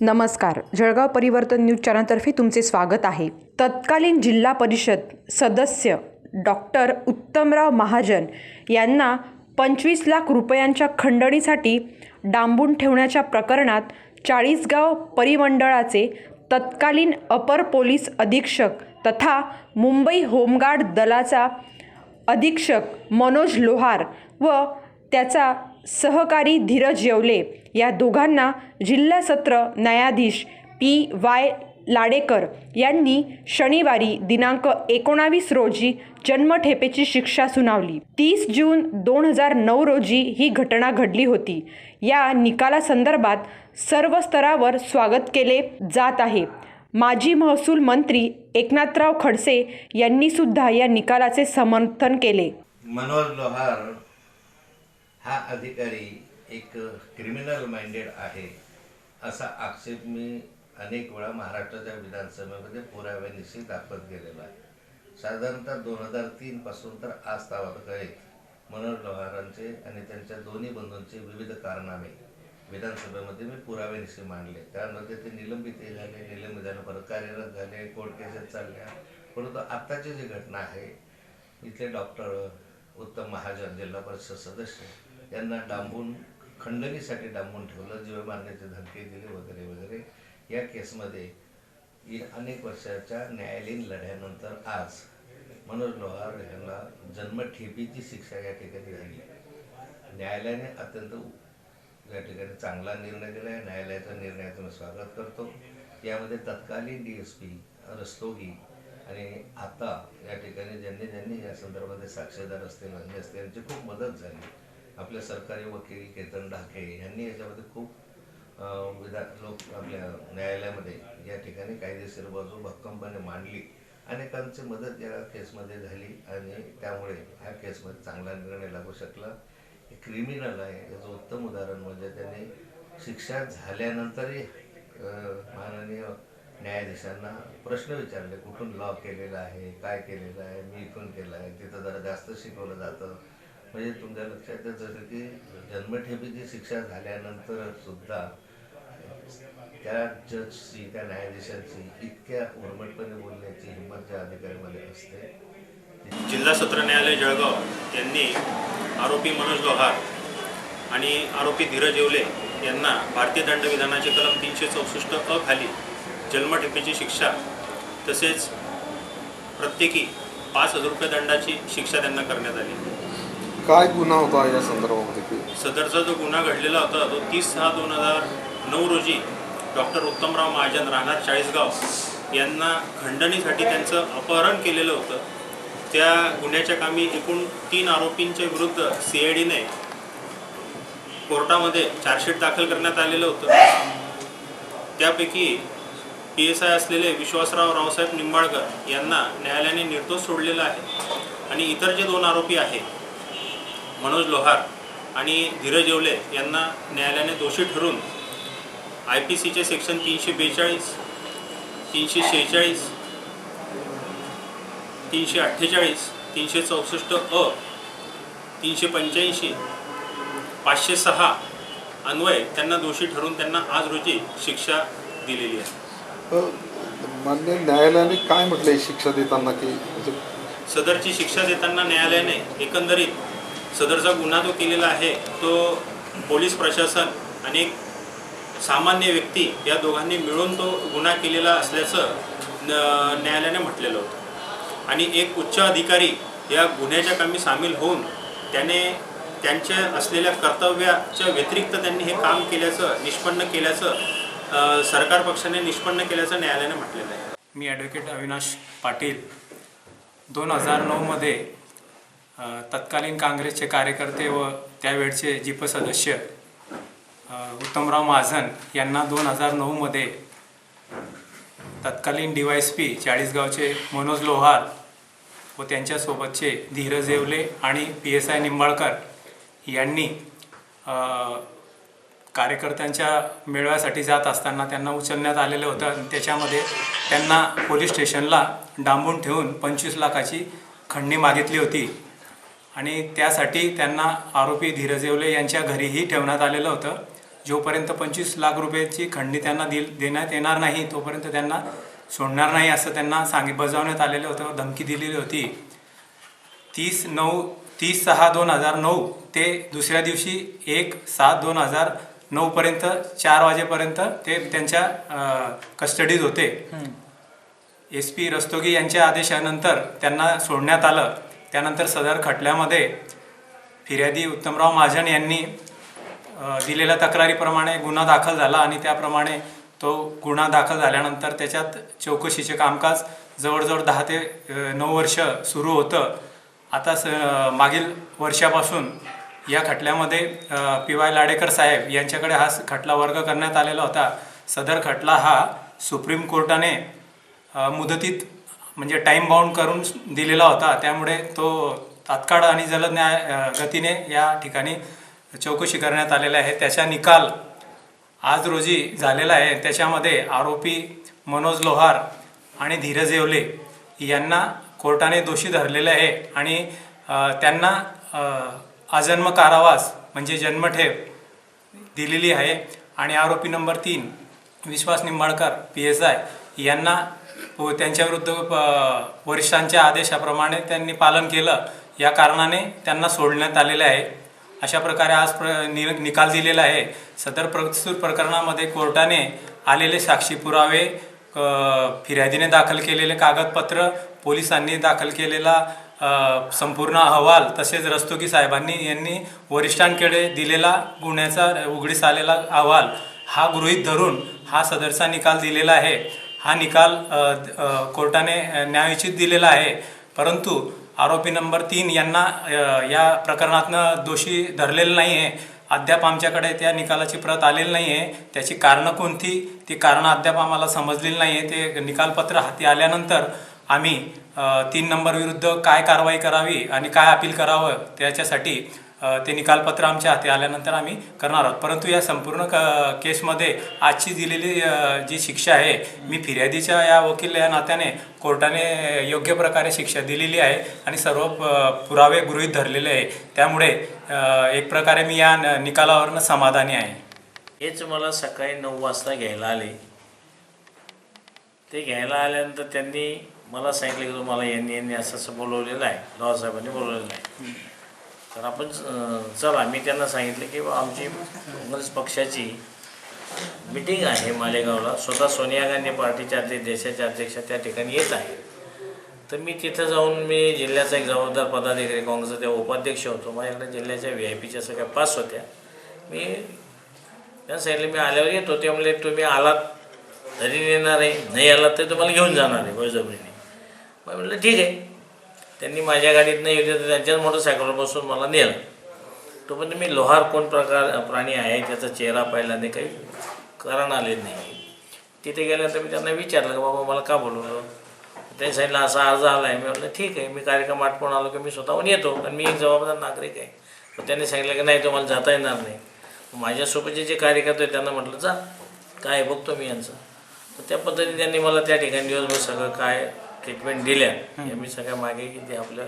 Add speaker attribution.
Speaker 1: नमस्कार. जळगाव परिवर्तन न्यूज चॅनलतर्फे तुमचे स्वागत आहे. तत्कालीन जिल्हा परिषद सदस्य डॉक्टर उत्तमराव महाजन यांना पंचवीस लाख रुपयांच्या खंडणीसाठी डांबून ठेवण्याच्या प्रकरणात चाळीसगाव परिमंडळाचे तत्कालीन अपर पोलीस अधीक्षक तथा मुंबई होमगार्ड दलाचा अधीक्षक मनोज लोहार व त्याचा सहकारी धीरज येवले. या दोघांना जिल्हा सत्र न्यायाधीश पी वाय लाडेकर यांनी शनिवारी दिनांक एकोणावीस रोजी जन्मठेपेची शिक्षा सुनावली. तीस जून दोन हजार नऊ रोजी ही घटना घडली होती. या निकालासंदर्भात सर्व स्तरावर स्वागत केले जात आहे. माजी महसूल मंत्री एकनाथराव खडसे यांनी सुद्धा या निकालाचे समर्थन केले.
Speaker 2: मनोज लोहार हा अधिकारी एक क्रिमिनल माइंडेड आहे असा आक्षेप मी अनेक वेळा महाराष्ट्राच्या विधानसभेमध्ये पुराव्यानिशी दाखवत गेलेला आहे. साधारणतः दोन हजार तीन पासून तर आज तावत मनोहर लोहारांचे आणि त्यांच्या दोन्ही बंधूंचे विविध कारनामे. विधानसभेमध्ये मी पुराव्यानिशी मांडले. त्यामध्ये ते निलंबितही झाले निलंबित झाले परत कार्यरत झाले कोर्ट केसेस चालल्या. परंतु आत्ताची जी घटना आहे इथले डॉक्टर उत्तम महाजन जिल्हा परिषद सदस्य यांना डांबून खंडणीसाठी डांबून ठेवलं जीव मारण्याचे धमकी दिले वगैरे वगैरे. या केसमध्ये अनेक वर्षाच्या न्यायालयीन लढ्यानंतर आज मनोज लोहार यांना जन्मठेपीची शिक्षा या ठिकाणी झाली. न्यायालयाने अत्यंत या ठिकाणी चांगला निर्णय दिला. आहे न्यायालयाच्या निर्णयाचं मी स्वागत करतो. यामध्ये तत्कालीन डी एस पी रस्तोगी आणि आता या ठिकाणी ज्यांनी ज्यांनी या संदर्भात साक्षीदार असतील अन्य असतील यांची खूप मदत झाली. आपल्या सरकारी वकील केतन ढाके यांनी याच्यामध्ये खूप अं, विधा लोक आपल्या न्यायालयामध्ये या ठिकाणी कायदेशीर बाजू भक्कमपणे मांडली. अनेकांची मदत या केसमध्ये झाली आणि त्यामुळे ह्या केसमध्ये चांगला निर्णय लागू शकला. हे क्रिमिनल आहे याचं उत्तम उदाहरण म्हणजे त्यांनी शिक्षा झाल्यानंतरही माननीय न्यायाधीशांना प्रश्न विचारले कुठून लॉ केलेला आहे काय केलेलं आहे मी इथून केलं आहे तिथं जरा जास्त शिकवलं जातं. म्हणजे तुमच्या लक्षात येतं जसं की जन्मठेपीची शिक्षा झाल्यानंतर सुद्धा त्या जजची त्या न्यायाधीशांची इतक्या उर्मटपणे बोलण्याची हिंमत त्या अधिकाऱ्यामध्ये असते.
Speaker 3: जिल्हा सत्र न्यायालय जळगाव यांनी आरोपी मनोज लोहार आणि आरोपी धीरज येवले यांना भारतीय दंडविधानाचे कलम तीनशे चौसष्ट अ खाली जन्मठेपेची शिक्षा तसेच प्रत्येकी पाच हजार रुपये दंडाची शिक्षा त्यांना करण्यात आली.
Speaker 4: काय गुन्हा होता या संदर्भामध्ये?
Speaker 3: सदरचा जो गुन्हा घडलेला होता तो तीस सहा दोन हजार नऊ रोजी डॉक्टर उत्तमराव महाजन राहणार चाळीसगाव यांना खंडणीसाठी त्यांचं अपहरण केलेलं होतं. त्या गुन्ह्याच्या कामी एकूण तीन आरोपींच्या विरुद्ध सी आय डीने कोर्टामध्ये चार्जशीट दाखल करण्यात आलेलं होतं. त्यापैकी पी एस आय असलेले विश्वासराव रावसाहेब निंबाळकर यांना न्यायालयाने निर्दोष सोडलेला आहे. आणि इतर जे दोन आरोपी आहेत मनोज लोहार आणि धीरज येवले यांना न्यायालयाने दोषी ठरवून आय पी सीचे सेक्शन तीनशे बेचाळीस तीनशे शेहेचाळीस तीनशे अठ्ठेचाळीस तीनशे चौसष्ट अ तीनशे पंच्याऐंशी पाचशे सहा अन्वये त्यांना दोषी ठरवून त्यांना आज रोजी शिक्षा दिलेली आहे.
Speaker 4: मान्य न्यायालयाने काय म्हटलंय शिक्षा देताना की
Speaker 3: सदरची शिक्षा देताना न्यायालयाने एकंदरीत सदरचा गुन्हा जो केलेला आहे तो पोलीस प्रशासन आणि सामान्य व्यक्ती या दोघांनी मिळून तो गुन्हा केलेला असल्याचं न्यायालयाने म्हटलेलं होतं. आणि एक उच्च अधिकारी या गुन्ह्याच्या कामी सामील होऊन त्याने त्यांच्या असलेल्या कर्तव्याच्या व्यतिरिक्त त्यांनी हे काम केल्याचं निष्पन्न केल्याचं सरकार पक्षाने निष्पन्न केल्याचं न्यायालयाने म्हटलेलं आहे.
Speaker 5: मी ॲडव्होकेट अविनाश पाटील. दोन हजार नऊमध्ये तत्कालीन काँग्रेसचे कार्यकर्ते व त्यावेळचे जिप सदस्य उत्तमराव महाजन यांना दोन हजार नऊमध्ये तत्कालीन डी वाय एस पी चाळीसगावचे मनोज लोहार व त्यांच्यासोबतचे धीरज येवले आणि पी एस आय निंबाळकर यांनी कार्यकर्त्यांच्या मेळाव्यासाठी जात असताना त्यांना उचलण्यात आलेलं होतं त्याच्यामध्ये त्यांना पोलीस स्टेशनला डांबून ठेवून पंचवीस लाखाची खंडणी मागितली होती. आणि त्यासाठी त्यांना आरोपी धीरज येवले यांच्या घरीही ठेवण्यात आलेलं होतं. जोपर्यंत पंचवीस लाख रुपयाची खंडी त्यांना दिल देण्यात येणार नाही तोपर्यंत त्यांना सोडणार नाही असं त्यांना सांगित बजावण्यात आलेलं होतं धमकी दिलेली होती. तीस नऊ तीस सहा दोन हजार नऊ ते दुसऱ्या दिवशी एक सात दोन हजार नऊपर्यंत चार वाजेपर्यंत ते त्यांच्या कस्टडीत होते. एस पी रस्तोगी यांच्या आदेशानंतर त्यांना सोडण्यात आलं. त्यानंतर सदर खटल्यामध्ये फिर्यादी उत्तमराव महाजन यांनी दिलेल्या तक्रारीप्रमाणे गुन्हा दाखल झाला आणि त्याप्रमाणे तो गुन्हा दाखल झाल्यानंतर त्याच्यात चौकशीचे कामकाज जवळजवळ दहा ते नऊ वर्ष सुरू होतं. आता स मागील वर्षापासून या खटल्यामध्ये पी वाय लाडेकर साहेब यांच्याकडे हा खटला वर्ग करण्यात आलेला होता. सदर खटला हा सुप्रीम कोर्टाने मुदतीत म्हणजे टाईम बाउंड करून दिलेला होता. त्यामुळे तो तात्काळ आणि जलद न्याय गतीने या ठिकाणी चौकशी करण्यात आलेला आहे. त्याचा निकाल आज रोजी झालेला आहे. त्याच्यामध्ये आरोपी मनोज लोहार आणि धीरज येवले यांना कोर्टाने दोषी धरलेले आहे आणि त्यांना अजन्म आजन्म कारावास म्हणजे जन्मठेप दिलेली आहे. आणि आरोपी नंबर तीन Vishwas Nimbalkar P S I यांना व त्यांच्याविरुद्ध प- वरिष्ठांच्या आदेशाप्रमाणे त्यांनी पालन केलं. या कारणाने त्यांना सोडण्यात आलेले आहे. अशा प्रकारे आज प्र नि निकाल दिलेला आहे. सदर प्रस्तुत प्रकरणामध्ये कोर्टाने आलेले साक्षी पुरावे क- फिर्यादीने दाखल केलेले कागदपत्र पोलिसांनी दाखल केलेला संपूर्ण अहवाल तसेच रस्तोगी साहेबांनी यांनी वरिष्ठांकडे दिलेला गुन्ह्याचा उघडीस आलेला अहवाल हा गृहीत धरून हा सदरचा निकाल दिलेला आहे. हा निकाल कोर्टाने न्यायोचित दिलेला आहे. परंतु आरोपी नंबर तीन यांना या प्रकरणातनं दोषी धरलेलं नाही आहे अद्याप आमच्याकडे त्या निकालाची प्रत आलेली नाही आहे त्याची कारणं कोणती? ती कारणं अद्याप आम्हाला समजलेली नाही आहे ते निकालपत्र हाती आल्यानंतर आम्ही तीन नंबर विरुद्ध काय कारवाई करावी आणि काय अपील करावं त्याच्यासाठी ते निकालपत्र आमच्या हाती आल्यानंतर आम्ही करणार आहोत. परंतु या संपूर्ण क केसमध्ये आजची दिलेली जी शिक्षा आहे मी फिर्यादीच्या या वकील या नात्याने कोर्टाने योग्य प्रकारे शिक्षा दिलेली आहे आणि सर्व पुरावे गृहीत धरलेले आहे. त्यामुळे एक प्रकारे मी या न- निकालावरनं समाधानी आहे.
Speaker 6: हेच मला सकाळी नऊ वाजता घ्यायला आले. ते घ्यायला आल्यानंतर त्यांनी मला सांगितलं की तुम्हाला यांनी यांनी असं असं बोलवलेलं आहे. रावसाहेबांनी बोलवलेलं आहे. तर आपण चला मी त्यांना सांगितलं की आमची काँग्रेस पक्षाची मिटिंग आहे मालेगावला. स्वतः सोनिया गांधी पार्टीच्या अध्यक्ष देशाच्या अध्यक्ष त्या ठिकाणी येत आहे तर मी तिथं जाऊन मी जिल्ह्याचा एक जबाबदार पदाधिकारी काँग्रेसचा तेव्हा उपाध्यक्ष होतो. माझ्याकडे जिल्ह्याच्या व्ही आय पीच्या सगळ्या पास होत्या. मी त्या सांगितलं मी आल्यावर येतो. ते म्हणले तुम्ही आलात तरी येणार आहे. नाही आलात तर तुम्हाला घेऊन जाणार आहे बळजबरीने मग म्हटलं ठीक आहे. त्यांनी माझ्या गाडीत नाही येऊ तर त्यांच्याच मोटरसायकलवर बसून मला नेलं. तोपर्यंत मी लोहार कोण प्रकार प्राणी आहे त्याचा चेहरा पाहिला नाही काही कारण आले नाही. तिथे गेल्यानंतर मी त्यांना विचारलं की बाबा मला का बोलवलं? त्यांनी सांगितलं असा अर्ज आला आहे मी म्हटलं ठीक आहे मी कार्यक्रम आटपून आलो की मी स्वतःहून येतो पण मी एक जबाबदार नागरिक आहे. पण त्यांनी सांगितलं की नाही तुम्हाला जाता येणार नाही. माझ्यासोबतचे जे कार्यकर्ते त्यांना म्हटलं जा काय बघतो मी यांचं. तर त्या पद्धतीने त्यांनी मला त्या ठिकाणी दिवसभर सगळं काय ट्रीटमेंट दिल्या हे मी सगळ्या मागे की ते आपल्या